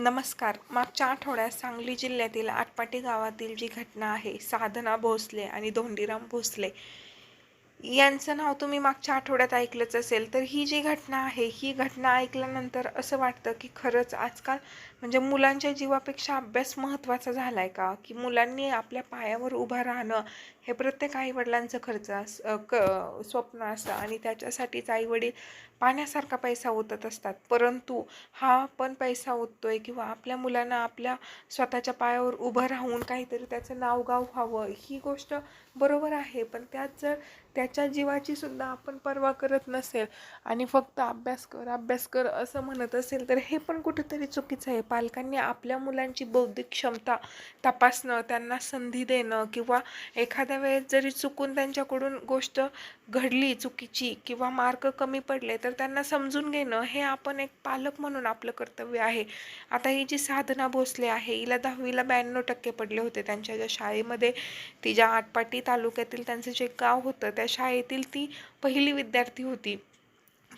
नमस्कार. मागच्या आठवड्यात सांगली जिल्ह्यातील आटपाटी गावातील जी घटना आहे साधना भोसले आणि धोंडीराम भोसले यांचं नाव तुम्ही मागच्या आठवड्यात ऐकलंच असेल. तर ही जी घटना आहे ही घटना ऐकल्यानंतर असं वाटतं की खरंच आजकाल म्हणजे मुलांच्या जीवापेक्षा अभ्यास महत्त्वाचा झाला आहे का? की मुलांनी आपल्या पायावर उभं राहणं हे प्रत्येक आईवडिलांचं खर्च अस क स्वप्न असतं आणि त्याच्यासाठीच आईवडील पाण्यासारखा पैसा ओतत असतात. परंतु हा पण पैसा ओततोय किंवा आपल्या मुलांना आपल्या स्वतःच्या पायावर उभं राहून काहीतरी त्याचं नाव गाव व्हावं ही गोष्ट बरोबर आहे. पण त्यात जर त्याच्या जीवाची सुद्धा आपण पर्वा करत नसेल आणि फक्त अभ्यास कर अभ्यास कर असं म्हणत असेल तर हे पण कुठेतरी चुकीचं आहे. पालकांनी आपल्या मुलांची बौद्धिक क्षमता तपासणं त्यांना संधी देणं किंवा एखाद्या वेळेस जरी चुकून त्यांच्याकडून गोष्ट घडली चुकीची किंवा मार्क कमी पडले तर त्यांना समजून घेणं हे आपण एक पालक म्हणून आपलं कर्तव्य आहे. आता ही जी साधना भोसले आहे हिला दहावीला ब्याण्णव टक्के पडले होते. त्यांच्या ज्या शाळेमध्ये ती ज्या आटपाटी तालुक्यातील त्यांचं जे गाव होतं त्या शाळेतील ती पहिली विद्यार्थी होती.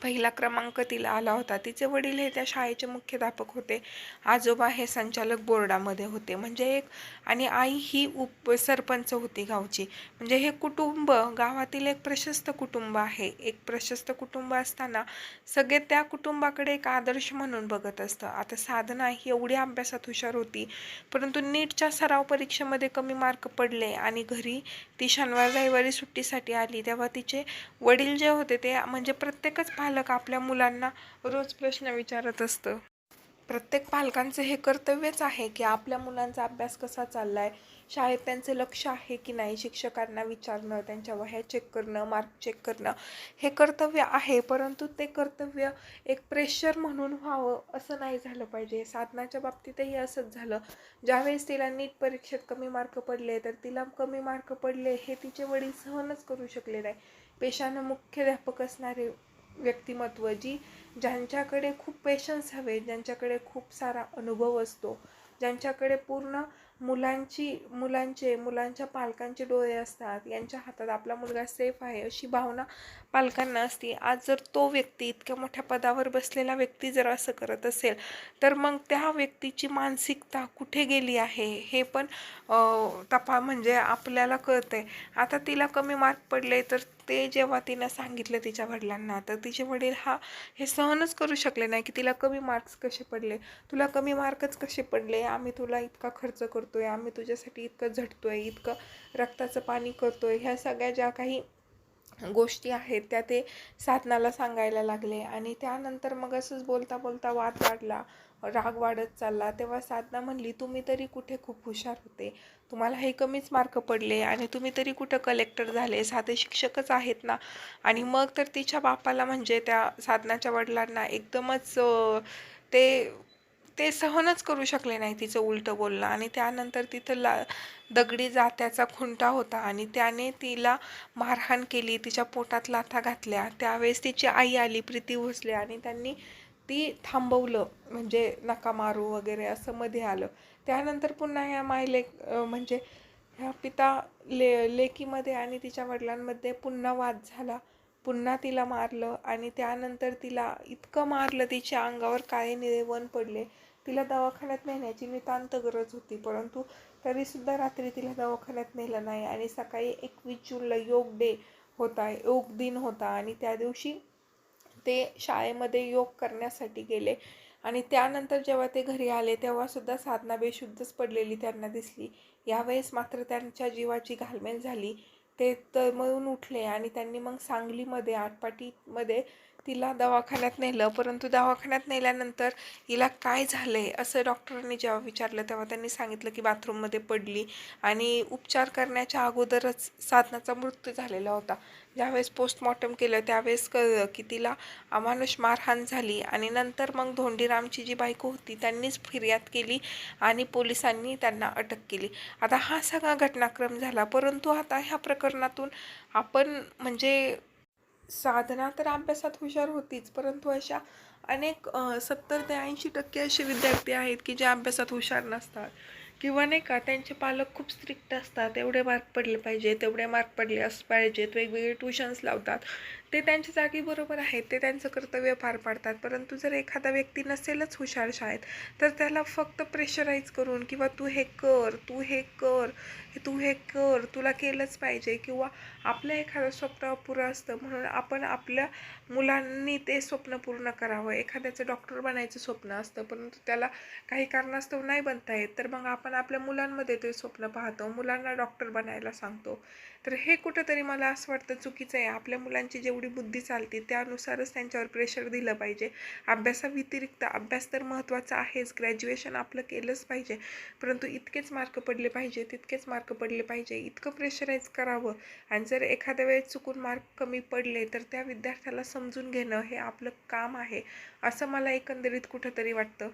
पहिला क्रमांक तिला आला होता. तिचे वडील हे त्या शाळेचे मुख्याध्यापक होते. आजोबा हे संचालक बोर्डामध्ये होते. म्हणजे एक आणि आई ही उप सरपंच होती गावची. म्हणजे हे कुटुंब गावातील एक प्रशस्त कुटुंब आहे. एक प्रशस्त कुटुंब असताना सगळे त्या कुटुंबाकडे एक आदर्श म्हणून बघत असतं. आता साधना ही एवढी अभ्यासात हुशार होती परंतु नीटच्या सराव परीक्षेमध्ये कमी मार्क पडले आणि घरी ती शनिवार रविवारी सुट्टीसाठी आली. तेव्हा तिचे वडील जे होते ते म्हणजे प्रत्येकच पालक आपल्या मुलांना रोज प्रश्न विचारत असतं. प्रत्येक पालकांचं हे कर्तव्यच आहे की आपल्या मुलांचा अभ्यास कसा चालला आहे शाळेत त्यांचं लक्ष आहे की नाही शिक्षकांना विचारणं त्यांच्या वह्या चेक करणं मार्क चेक करणं हे कर्तव्य आहे. परंतु ते कर्तव्य एक प्रेशर म्हणून व्हावं असं नाही झालं पाहिजे. साधनाच्या बाबतीतही असंच झालं. ज्यावेळेस तिला नीट परीक्षेत कमी मार्क पडले तर तिला कमी मार्क पडले हे तिचे वडील सहनच करू शकले नाही. पेशानं मुख्याध्यापक असणारे व्यक्तिमत्व जी ज्यांच्याकडे खूप पेशन्स हवे ज्यांच्याकडे खूप सारा अनुभव असतो ज्यांच्याकडे पूर्ण मुलांची मुलांचे मुलांच्या पालकांचे डोळे असतात यांच्या हातात आपला मुलगा सेफ आहे अशी भावना पालकांना असते. आज जर तो व्यक्ती इतक्या मोठ्या पदावर बसलेला व्यक्ती जर असं करत असेल तर मग त्या व्यक्तीची मानसिकता कुठे गेली आहे? हे पण तपा म्हणजे आपल्याला कळतंय. आता तिला कमी मार्क पडले तर ते जेव्हा तिनं सांगितलं तिच्या वडिलांना तर तिचे वडील हा हे सहनच करू शकले नाही की तिला कमी मार्क्स कसे पडले. तुला कमी मार्कच कसे पडले? आम्ही तुला इतका खर्च करतो आहे आम्ही तुझ्यासाठी इतकं झटतो आहे इतकं रक्ताचं पाणी करतो आहे ह्या सगळ्या ज्या काही गोष्टी आहेत त्या ते साधनाला सांगायला लागले. आणि त्यानंतर मग असंच बोलता बोलता वाद वाढला राग वाढत चालला. तेव्हा साधना म्हणली तुम्ही तरी कुठे खूप हुशार होते. तुम्हाला हे कमीच मार्क पडले आणि तुम्ही तरी कुठं कलेक्टर झाले? साधे शिक्षकच आहेत ना. आणि मग तर तिच्या बापाला म्हणजे त्या साधनाच्या वडिलांना एकदमच ते ते सहनच करू शकले नाही तिचं उलटं बोलणं. आणि त्यानंतर तिथं ला दगडी जात्याचा खुंटा होता आणि त्याने तिला मारहाण केली. तिच्या पोटात लाथा घातल्या. त्यावेळेस तिची आई आली प्रीती भोसले आणि त्यांनी ती थांबवलं म्हणजे नका मारू वगैरे असं मध्ये आलं. त्यानंतर पुन्हा ह्या मायलेक म्हणजे ह्या पिता ले लेकीमध्ये आणि तिच्या वडिलांमध्ये पुन्हा वाद झाला. पुन्हा तिला मारलं आणि त्यानंतर तिला इतकं मारलं तिच्या अंगावर काळे निळे वन पडले. तिला दवाखान्यात नेण्याची नितांत गरज होती परंतु तरीसुद्धा रात्री तिला दवाखान्यात नेलं नाही. आणि सकाळी एकवीस जूनला योग डे होता योग दिन होता. आणि त्या दिवशी ते शाळेमध्ये योग करण्यासाठी गेले. आणि त्यानंतर जेव्हा ते घरी आले तेव्हासुद्धा साधना बेशुद्धच पडलेली त्यांना दिसली. यावेळेस मात्र त्यांच्या जीवाची घालमेल झाली. ते तळमळून उठले आणि त्यांनी मग सांगलीमध्ये आटपाटीमध्ये तिला दवाखान्यात नेलं परंतु दवाखान्यात नेल्यानंतर हिला काय झालं आहे असं डॉक्टरांनी जेव्हा विचारलं तेव्हा त्यांनी सांगितलं की बाथरूममध्ये पडली आणि उपचार करण्याच्या अगोदरच साधनाचा मृत्यू झालेला होता. ज्यावेळेस पोस्टमॉर्टम केलं त्यावेळेस कळलं की तिला अमानुष मारहाण झाली आणि नंतर मग धोंडीरामची जी बायको होती त्यांनीच फिर्याद केली आणि पोलिसांनी त्यांना अटक केली. आता हा सगळा घटनाक्रम झाला परंतु आता ह्या प्रकरणातून आपण म्हणजे साधना तर अभ्यासात हुशार होतीच परंतु अशा अनेक सत्तर ते ऐंशी टक्के असे विद्यार्थी आहेत की जे अभ्यासात हुशार नसतात. किंवा नाही का त्यांचे पालक खूप स्ट्रिक्ट असतात एवढे मार्क पडले पाहिजे तेवढे मार्क पडले असं पाहिजेत वेगवेगळे ट्युशन्स लावतात. ते त्यांच्या जागी बरोबर आहेत ते त्यांचं कर्तव्य पार पाडतात. परंतु जर एखादा व्यक्ती नसेलच हुशार शाळेत तर त्याला फक्त प्रेशराईज करून किंवा तू हे कर तू हे कर तू हे कर तुला केलंच पाहिजे किंवा आपलं एखादं स्वप्न अपुरं असतं म्हणून आपण आपल्या मुलांनी ते स्वप्न पूर्ण करावं. एखाद्याचं डॉक्टर बनायचं स्वप्न असतं परंतु त्याला काही कारणास्तव नाही बनता येत तर मग आपण आपल्या मुलांमध्ये ते स्वप्न पाहतो मुलांना डॉक्टर बनायला सांगतो. तर हे कुठंतरी मला असं वाटतं चुकीचं आहे. आपल्या मुलांची जेवढी बुद्धी चालते त्यानुसारच त्यांच्यावर प्रेशर दिलं पाहिजे. अभ्यासाव्यतिरिक्त अभ्यास तर महत्त्वाचा आहेच. ग्रॅज्युएशन आपलं केलंच पाहिजे. परंतु इतकेच मार्क पडले पाहिजे तितकेच मार्क पडले पाहिजे इतकं प्रेशराईज करावं. आणि जर एखाद्या वेळेस चुकून मार्क कमी पडले तर त्या विद्यार्थ्याला समजून घेणं हे आपलं काम आहे. असं मला एकंदरीत कुठंतरी वाटतं.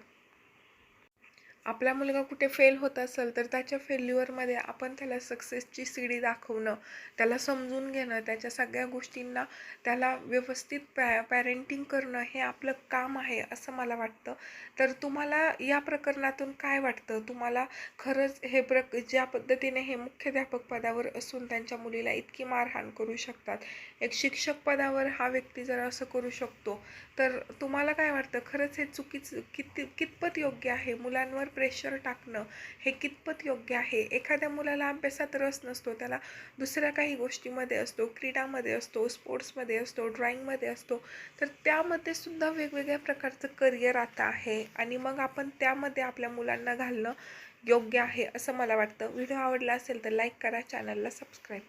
आपला मुलगा कुठे फेल होत असेल तर त्याच्या फेल्युअरमध्ये आपण त्याला सक्सेसची सीडी दाखवणं त्याला समजून घेणं त्याच्या सगळ्या गोष्टींना त्याला व्यवस्थित पॅ पॅरेंटिंग करणं हे आपलं काम आहे असं मला वाटतं. तर तुम्हाला या प्रकरणातून काय वाटतं? तुम्हाला खरंच हे प्रक ज्या पद्धतीने हे मुख्याध्यापक पदावर असून त्यांच्या मुलीला इतकी मारहाण करू शकतात. एक शिक्षक पदावर हा व्यक्ती जर असं करू शकतो तर तुम्हाला काय वाटतं? खरंच हे चुकीचं किती कितपत योग्य आहे? मुलांवर प्रेशर टाकणं हे कितपत योग्य आहे? एखाद्या मुलाला अभ्यासात रस नसतो त्याला दुसऱ्या काही गोष्टीमध्ये असतो क्रीडामध्ये असतो स्पोर्ट्समध्ये असतो ड्रॉइंगमध्ये असतो तर त्यामध्ये सुद्धा वेगवेगळ्या प्रकारचं करिअर आता आहे आणि मग आपण त्यामध्ये आपल्या मुलांना घालणं योग्य आहे असं मला वाटतं. व्हिडिओ आवडला असेल तर लाईक करा चॅनलला सबस्क्राईब करा.